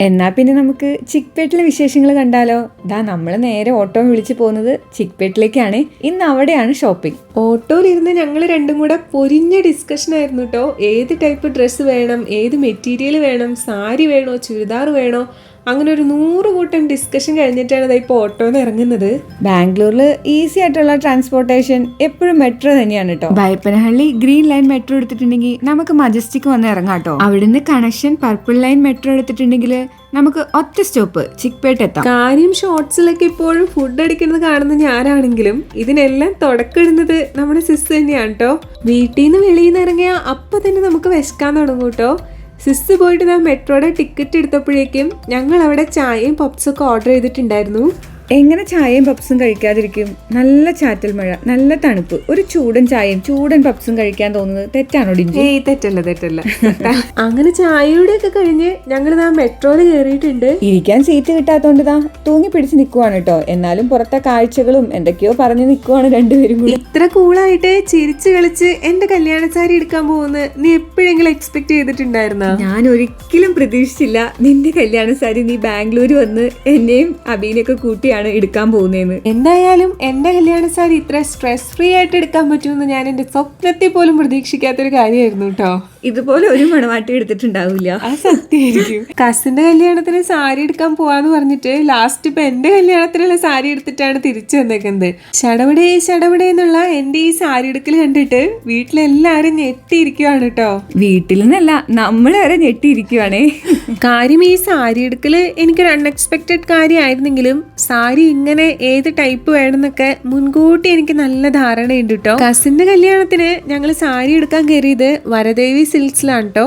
എന്നാ പിന്നെ നമുക്ക് ചിക്പേട്ടിലെ വിശേഷങ്ങൾ കണ്ടാലോ? ദാ നമ്മൾ നേരെ ഓട്ടോ വിളിച്ച് പോകുന്നത് ചിക്പേട്ടിലേക്കാണ്. ഇന്ന് അവിടെയാണ് ഷോപ്പിംഗ്. ഓട്ടോയിലിരുന്ന് ഞങ്ങൾ രണ്ടും കൂടെ പൊരിഞ്ഞ ഡിസ്കഷൻ ആയിരുന്നു കേട്ടോ ഏത് ടൈപ്പ് ഡ്രസ്സ് വേണം ഏത് മെറ്റീരിയൽ വേണം സാരി വേണോ ചുരിദാർ വേണോ അങ്ങനെ ഒരു നൂറ് കൂട്ടം ഡിസ്കഷൻ കഴിഞ്ഞിട്ടാണ് ഇതാ ഇപ്പോൾ ഓട്ടോന്ന് ഇറങ്ങുന്നത്. ബാംഗ്ലൂരിൽ ഈസി ആയിട്ടുള്ള ട്രാൻസ്പോർട്ടേഷൻ എപ്പോഴും മെട്രോ തന്നെയാണ് കേട്ടോ ബൈപ്പനഹള്ളി ഗ്രീൻ ലൈൻ മെട്രോ എടുത്തിട്ടുണ്ടെങ്കിൽ നമുക്ക് മജസ്റ്റിക് വന്ന് ഇറങ്ങാം കേട്ടോ അവിടുന്ന് കണക്ഷൻ പർപ്പിൾ ലൈൻ മെട്രോ എടുത്തിട്ടുണ്ടെങ്കിൽ നമുക്ക് ഒറ്റ സ്റ്റോപ്പ് ചിക്പേട്ട് എത്താം. കാര്യം ഷോർട്സിലൊക്കെ ഇപ്പോഴും ഫുഡ് അടിക്കുന്നത് കാണുന്ന ഞാനാണെങ്കിലും ഇതിനെല്ലാം തുടക്കമിടുന്നത് നമ്മുടെ സിസ് തന്നെയാണ് കേട്ടോ വീട്ടിൽ നിന്ന് വെളിയിൽ നിന്ന് ഇറങ്ങിയാൽ അപ്പൊ തന്നെ നമുക്ക് വിശക്കാൻ തുടങ്ങും കേട്ടോ സിസ് പോയിട്ട് ഞാൻ മെട്രോയുടെ ടിക്കറ്റ് എടുത്തപ്പോഴേക്കും ഞങ്ങൾ അവിടെ ചായയും പപ്സൊക്കെ ഓർഡർ ചെയ്തിട്ടുണ്ടായിരുന്നു. എങ്ങനെ ചായയും പപ്സും കഴിക്കാതിരിക്കും? നല്ല ചാറ്റൽ മഴ നല്ല തണുപ്പ് ഒരു ചൂടൻ ചായയും ചൂടൻ പപ്സും കഴിക്കാൻ തോന്നുന്നത് തെറ്റാണോ ഡിഞ്ചി? ഏയ് തെറ്റല്ല തെറ്റല്ല. അങ്ങനെ ചായയുടെ ഒക്കെ കഴിഞ്ഞ് ഞങ്ങൾ ആ മെട്രോയിൽ കയറിയിട്ടുണ്ട് ഇരിക്കാൻ സീറ്റ് കിട്ടാത്തോണ്ട് താ തൂങ്ങി പിടിച്ച് നിൽക്കുവാണ് കേട്ടോ എന്നാലും പുറത്തെ കാഴ്ചകളും എന്തൊക്കെയോ പറഞ്ഞു നിൽക്കുവാണ് രണ്ടുപേരും കൂടി. ഇത്ര കൂളായിട്ട് ചിരിച്ച് കളിച്ച് എന്റെ കല്യാണ സാരി എടുക്കാൻ പോകുന്ന നീ എപ്പോഴെങ്കിലും എക്സ്പെക്ട് ചെയ്തിട്ടുണ്ടായിരുന്ന? ഞാൻ ഒരിക്കലും പ്രതീക്ഷിച്ചില്ല നിന്റെ കല്യാണ സാരി നീ ബാംഗ്ലൂർ വന്ന് എന്നെയും അബീനെയൊക്കെ കൂട്ടിയാണ് എടുക്കാൻ പോകുന്നതെന്ന്. എന്തായാലും എന്റെ കല്യാണ സാരി ഇത്ര സ്ട്രെസ് ഫ്രീ ആയിട്ട് എടുക്കാൻ പറ്റുമെന്ന് ഞാൻ എന്റെ സ്വപ്നത്തിൽ പോലും പ്രതീക്ഷിക്കാത്തൊരു കാര്യമായിരുന്നു കേട്ടോ ഇതുപോലെ ഒരു മണവാട്ടി എടുത്തിട്ടുണ്ടാവില്ല സത്യമായിരിക്കും. കസിന്റെ കല്യാണത്തിന് സാരി എടുക്കാൻ പോവാന്ന് പറഞ്ഞിട്ട് ലാസ്റ്റ് ഇപ്പൊ എന്റെ കല്യാണത്തിനുള്ള സാരി എടുത്തിട്ടാണ് തിരിച്ചു വന്നേക്കുന്നത്. ചടപടേ ചടപടേ എന്നുള്ള എന്റെ ഈ സാരി എടുക്കൽ കണ്ടിട്ട് വീട്ടിലെല്ലാരും ഞെട്ടിയിരിക്കുവാണ് കേട്ടോ വീട്ടിൽ നിന്നല്ല നമ്മൾ വരെ ഞെട്ടിയിരിക്കുവാണേ. കാര്യം ഈ സാരി എടുക്കൽ എനിക്കൊരു അൺഎക്സ്പെക്റ്റഡ് കാര്യമായിരുന്നെങ്കിലും സാരി ഇങ്ങനെ ഏത് ടൈപ്പ് വേണമെന്നൊക്കെ മുൻകൂട്ടി എനിക്ക് നല്ല ധാരണയുണ്ട് കേട്ടോ കസിന്റെ കല്യാണത്തിന് ഞങ്ങൾ സാരി എടുക്കാൻ കയറിയത് വരദേവി സിൽക്സിലാണ് കേട്ടോ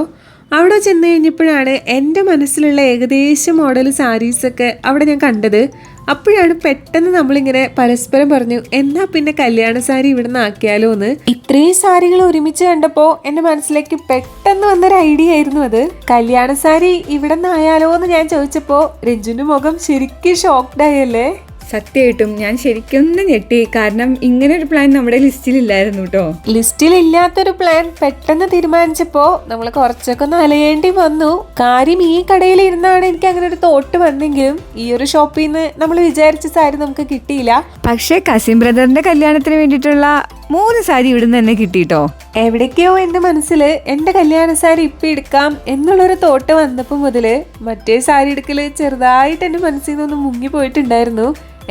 അവിടെ ചെന്ന് കഴിഞ്ഞപ്പോഴാണ് എന്റെ മനസ്സിലുള്ള ഏകദേശം മോഡൽ സാരീസൊക്കെ അവിടെ ഞാൻ കണ്ടത്. അപ്പോഴാണ് പെട്ടെന്ന് നമ്മളിങ്ങനെ പരസ്പരം പറഞ്ഞു എന്നാ പിന്നെ കല്യാണ സാരി ഇവിടെ നിന്ന് ആക്കിയാലോ എന്ന് ഇത്രയും സാരികൾ ഒരുമിച്ച് കണ്ടപ്പോൾ എന്റെ മനസ്സിലേക്ക് പെട്ടെന്ന് വന്നൊരു ഐഡിയ ആയിരുന്നു അത്. കല്യാണ സാരി ഇവിടെ നിന്ന് ആയാലോ എന്ന് ഞാൻ ചോദിച്ചപ്പോൾ രഞ്ജുവിന്റെ മുഖം ശരിക്കും ഷോക്ക്ഡ് ആയല്ലേ സത്യമായിട്ടും ഞാൻ ശരിക്കൊന്ന് ഞെട്ടി. കാരണം ഇങ്ങനെ ഒരു പ്ലാൻ നമ്മുടെ ലിസ്റ്റിൽ ഇല്ലായിരുന്നു കേട്ടോ ലിസ്റ്റിൽ ഇല്ലാത്തൊരു പ്ലാൻ പെട്ടെന്ന് തീരുമാനിച്ചപ്പോ നമ്മൾ കുറച്ചൊക്കെ ഒന്ന് അലയേണ്ടി വന്നു. കാര്യം ഈ കടയിൽ ഇരുന്നാണ് എനിക്ക് അങ്ങനെ ഒരു തോട്ട് വന്നെങ്കിലും ഈ ഒരു ഷോപ്പിൽ നിന്ന് നമ്മൾ വിചാരിച്ച സാരി നമുക്ക് കിട്ടിയില്ല. പക്ഷേ കസിൻ ബ്രദറിന്റെ കല്യാണത്തിന് വേണ്ടിയിട്ടുള്ള മൂന്ന് സാരി ഇവിടുന്ന് തന്നെ കിട്ടിട്ടോ? എവിടേക്കോ എന്റെ മനസ്സിൽ എന്റെ കല്യാണ സാരി ഇപ്പം എടുക്കാം എന്നുള്ളൊരു തോട്ട് വന്നപ്പോൾ മുതൽ മറ്റേ സാരി എടുക്കൽ ചെറുതായിട്ട് എന്റെ മനസ്സിൽ നിന്നൊന്ന് മുങ്ങി പോയിട്ടുണ്ടായിരുന്നു.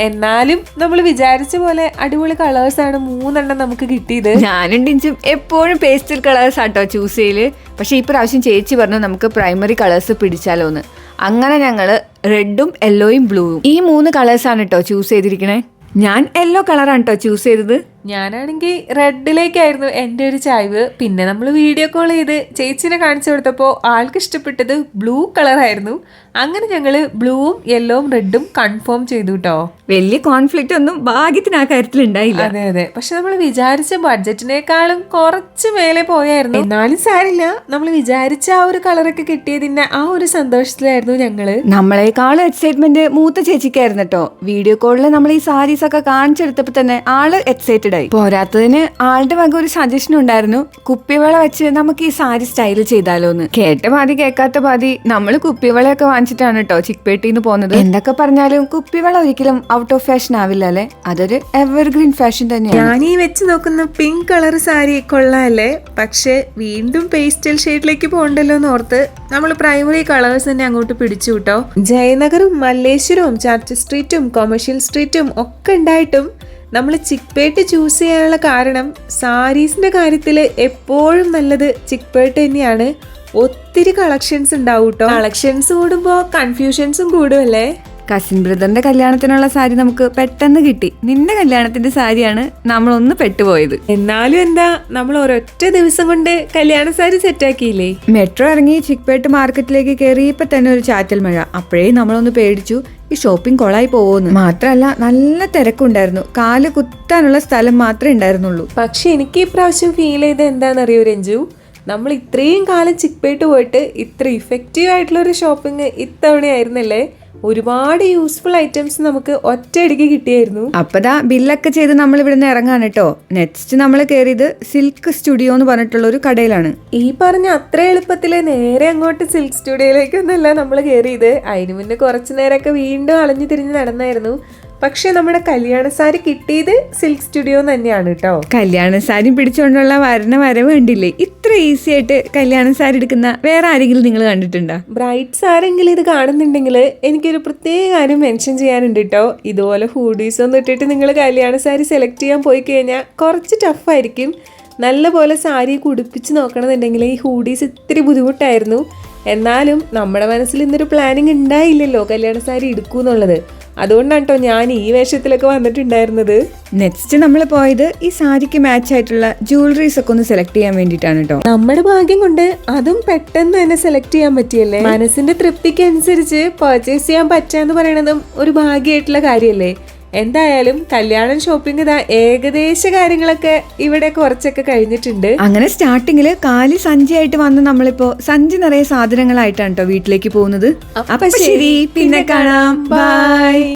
എന്നാലും നമ്മൾ വിചാരിച്ച പോലെ അടിപൊളി കളേഴ്സ് ആണ് മൂന്നെണ്ണം നമുക്ക് കിട്ടിയത്. ഞാനും ടിഞ്ചും എപ്പോഴും പേസ്റ്റൽ കളേഴ്സ് ആട്ടോ ചൂസ് ചെയ്യൽ. പക്ഷേ ഈ പ്രാവശ്യം ചേച്ചി പറഞ്ഞു നമുക്ക് പ്രൈമറി കളേഴ്സ് പിടിച്ചാലോ എന്ന് അങ്ങനെ ഞങ്ങൾ റെഡും യെല്ലോയും ബ്ലൂവും ഈ മൂന്ന് കളേഴ്സാണ് കേട്ടോ ചൂസ് ചെയ്തിരിക്കണേ. ഞാൻ യെല്ലോ കളറാണ് കേട്ടോ ചൂസ് ചെയ്തത്. ഞാനാണെങ്കിൽ റെഡിലേക്കായിരുന്നു എന്റെ ഒരു ചായ്വ്. പിന്നെ നമ്മൾ വീഡിയോ കോൾ ചെയ്ത് ചേച്ചിനെ കാണിച്ചു കൊടുത്തപ്പോൾ ആൾക്ക് ഇഷ്ടപ്പെട്ടത് ബ്ലൂ കളറായിരുന്നു. അങ്ങനെ ഞങ്ങൾ ബ്ലൂവും യെല്ലോവും റെഡും കൺഫേം ചെയ്തു കേട്ടോ വലിയ കോൺഫ്ലിക്റ്റ് ഒന്നും ഭാഗ്യത്തിന് ആ കാര്യത്തിൽ ഉണ്ടായില്ല അതെ അതെ. പക്ഷെ നമ്മൾ വിചാരിച്ച ബഡ്ജറ്റിനേക്കാളും കുറച്ച് മേലെ പോയായിരുന്നു. എന്നാലും സാരില്ല നമ്മൾ വിചാരിച്ച ആ ഒരു കളറൊക്കെ കിട്ടിയതിന്റെ ആ ഒരു സന്തോഷത്തിലായിരുന്നു ഞങ്ങൾ. നമ്മളെക്കാളും എക്സൈറ്റ്മെന്റ് മൂത്ത ചേച്ചിക്കായിരുന്നു കേട്ടോ വീഡിയോ കോളിൽ നമ്മൾ ഈ സാരീസ് ഒക്കെ കാണിച്ചെടുത്തപ്പോൾ തന്നെ ആൾ എക്സൈറ്റഡ് ആയി. പോരാത്തതിന് ആളുടെ വക ഒരു സജഷൻ ഉണ്ടായിരുന്നു. കുപ്പിവള വെച്ച് നമുക്ക് ഈ സാരി സ്റ്റൈൽ ചെയ്താലോ എന്ന്. കേട്ട പാതി കേൾക്കാത്ത പാതി നമ്മൾ കുപ്പിവളയൊക്കെ വാങ്ങിച്ചിട്ടാണ് കേട്ടോ ചിക്പേട്ടിന്ന് പോകുന്നത് എന്തൊക്കെ പറഞ്ഞാലും കുപ്പിവള ഒരിക്കലും ഔട്ട് ഓഫ് ഫാഷൻ ആവില്ല അല്ലെ? അതൊരു എവർഗ്രീൻ ഫാഷൻ തന്നെയാണ്. ഞാൻ ഈ വെച്ച് നോക്കുന്ന പിങ്ക് കളർ സാരി കൊള്ളാല്ലേ? പക്ഷെ വീണ്ടും പേസ്റ്റൽ ഷെയ്ഡിലേക്ക് പോകണ്ടല്ലോ എന്ന് ഓർത്ത് നമ്മൾ പ്രൈമറി കളേഴ്സ് തന്നെ അങ്ങോട്ട് പിടിച്ചു കേട്ടോ ജയനഗറും മല്ലേശ്വരവും ചർച്ച് സ്ട്രീറ്റും കൊമേഴ്ഷ്യൽ സ്ട്രീറ്റും ഒക്കെ ഉണ്ടായിട്ടും നമ്മൾ ചിക്പേട്ട് ചൂസ് ചെയ്യാനുള്ള കാരണം സാരീസിന്റെ കാര്യത്തിൽ എപ്പോഴും നല്ലത് ചിക്പേട്ട് തന്നെയാണ്. ഒത്തിരി കളക്ഷൻസ് ഉണ്ടാവും കേട്ടോ കളക്ഷൻസ് കൂടുമ്പോൾ കൺഫ്യൂഷൻസും കൂടുമല്ലേ കസിൻ ബ്രദറിന്റെ കല്യാണത്തിനുള്ള സാരി നമുക്ക് പെട്ടെന്ന് കിട്ടി. നിന്റെ കല്യാണത്തിന്റെ സാരിയാണ് നമ്മൾ ഒന്ന് പെട്ടുപോയത്. എന്നാലും എന്താ നമ്മൾ ഒരൊറ്റ ദിവസം കൊണ്ട് കല്യാണ സാരി സെറ്റാക്കിയില്ലേ മെട്രോ ഇറങ്ങി ചിക്പേട്ട് മാർക്കറ്റിലേക്ക് കയറിയപ്പോ തന്നെ ഒരു ചാറ്റൽ മഴ. അപ്പോഴേ നമ്മളൊന്ന് പേടിച്ചു ഈ ഷോപ്പിംഗ് കൊളായി പോവോന്ന്. മാത്രല്ല നല്ല തിരക്കുണ്ടായിരുന്നു. കാൽ കുത്താനുള്ള സ്ഥലം മാത്രമേ ഉണ്ടായിരുന്നുള്ളൂ. പക്ഷെ എനിക്ക് ഈ പ്രാവശ്യം ഫീൽ ചെയ്ത് എന്താണെന്നറിയോ രഞ്ജു? നമ്മൾ ഇത്രയും കാലം ചിക്പേട്ട് പോയിട്ട് ഇത്ര ഇഫക്റ്റീവ് ആയിട്ടുള്ള ഒരു ഷോപ്പിംഗ് ഇത്തവണയായിരുന്നല്ലേ? ഒരുപാട് യൂസ്ഫുൾ ഐറ്റംസ് നമുക്ക് ഒറ്റയടിക്ക് കിട്ടിയായിരുന്നു. അപ്പതാ ബില്ലൊക്കെ ചെയ്ത് നമ്മൾ ഇവിടെ നിന്ന് ഇറങ്ങാണ് കേട്ടോ. നെക്സ്റ്റ് നമ്മൾ കയറിയത് സിൽക്ക് സ്റ്റുഡിയോ എന്ന് പറഞ്ഞിട്ടുള്ള ഒരു കടയിലാണ്. ഈ പറഞ്ഞ അത്ര എളുപ്പത്തിൽ നേരെ അങ്ങോട്ട് സിൽക്ക് സ്റ്റുഡിയോയിലേക്കൊന്നല്ല നമ്മൾ കയറിയത് അതിന് മുന്നേ കുറച്ചു നേരമൊക്കെ വീണ്ടും അളഞ്ഞു തിരിഞ്ഞ് നടന്നായിരുന്നു. പക്ഷെ നമ്മുടെ കല്യാണ സാരി കിട്ടിയത് സിൽക്ക് സ്റ്റുഡിയോ തന്നെയാണ് കേട്ടോ. കല്യാണ സാരി പിടിച്ചുകൊണ്ടുള്ള വരണ വരവ് കണ്ടില്ലേ? ഇത്ര ഈസി ആയിട്ട് കല്യാണ സാരി എടുക്കുന്ന വേറെ ആരെങ്കിലും നിങ്ങൾ കണ്ടിട്ടുണ്ടോ? ബ്രൈറ്റ്സ് ആരെങ്കിലും ഇത് കാണുന്നുണ്ടെങ്കിൽ എനിക്കൊരു പ്രത്യേക കാര്യം മെൻഷൻ ചെയ്യാനുണ്ട് കേട്ടോ. ഇതുപോലെ ഹൂഡീസ് ഒന്നും ഇട്ടിട്ട് നിങ്ങൾ കല്യാണ സാരി സെലക്ട് ചെയ്യാൻ പോയി കഴിഞ്ഞാൽ കുറച്ച് ടഫായിരിക്കും നല്ല പോലെ സാരി കുടിപ്പിച്ച് നോക്കണമെന്നുണ്ടെങ്കിൽ ഈ ഹൂഡീസ് ഇത്തിരി ബുദ്ധിമുട്ടായിരുന്നു. എന്നാലും നമ്മുടെ മനസ്സിൽ ഇന്നൊരു പ്ലാനിങ് ഉണ്ടായില്ലല്ലോ കല്യാണ സാരി എടുക്കൂന്നുള്ളത്. അതുകൊണ്ടാണ് കേട്ടോ ഞാൻ ഈ വേഷത്തിലൊക്കെ വന്നിട്ടുണ്ടായിരുന്നത്. നെക്സ്റ്റ് നമ്മൾ പോയത് ഈ സാരിക്ക് മാച്ച് ആയിട്ടുള്ള ജ്വല്ലറീസ് ഒക്കെ ഒന്ന് സെലക്ട് ചെയ്യാൻ വേണ്ടിയിട്ടാണ് കേട്ടോ നമ്മുടെ ഭാഗ്യം കൊണ്ട് അതും പെട്ടെന്ന് തന്നെ സെലക്ട് ചെയ്യാൻ പറ്റിയല്ലേ? മനസ്സിന്റെ തൃപ്തിക്ക് അനുസരിച്ച് പർച്ചേസ് ചെയ്യാൻ പറ്റാന്ന് പറയണതും ഒരു ഭാഗ്യമായിട്ടുള്ള കാര്യമല്ലേ എന്തായാലും കല്യാണം ഷോപ്പിംഗ് ഇതാ ഏകദേശ കാര്യങ്ങളൊക്കെ ഇവിടെ കുറച്ചൊക്കെ കഴിഞ്ഞിട്ടുണ്ട്. അങ്ങനെ സ്റ്റാർട്ടിങ്ങിൽ കാലി സഞ്ചിയായിട്ട് വന്ന് നമ്മളിപ്പോ സഞ്ചി നിറയെ സാധനങ്ങളായിട്ടാണ് കേട്ടോ വീട്ടിലേക്ക് പോകുന്നത്. അപ്പൊ ശരി. പിന്നെ കാണാം. ബൈ